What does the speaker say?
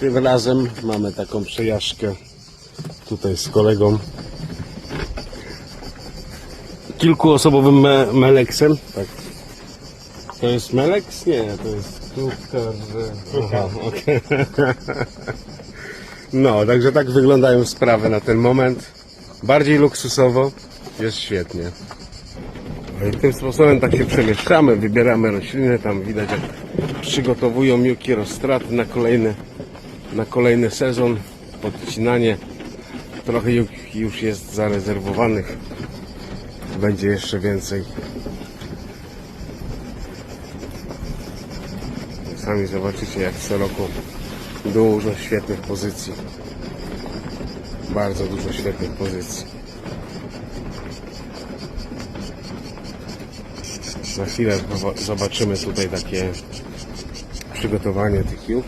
Tym razem mamy taką przejażdżkę tutaj z kolegą. Kilkuosobowym me meleksem. Tak. To jest meleks? Nie, to jest krówka. Aha, okej. No, także tak wyglądają sprawy na ten moment. Bardziej luksusowo. Jest świetnie. No i tym sposobem tak się przemieszczamy, wybieramy rośliny, tam widać jak przygotowują miłki rozstraty na kolejny, na kolejny sezon, podcinanie. Trochę ju- już jest zarezerwowanych, będzie jeszcze więcej. Sami zobaczycie jak co roku dużo świetnych pozycji. Bardzo dużo świetnych pozycji. Za chwilę zoba- zobaczymy tutaj takie przygotowanie tych juch.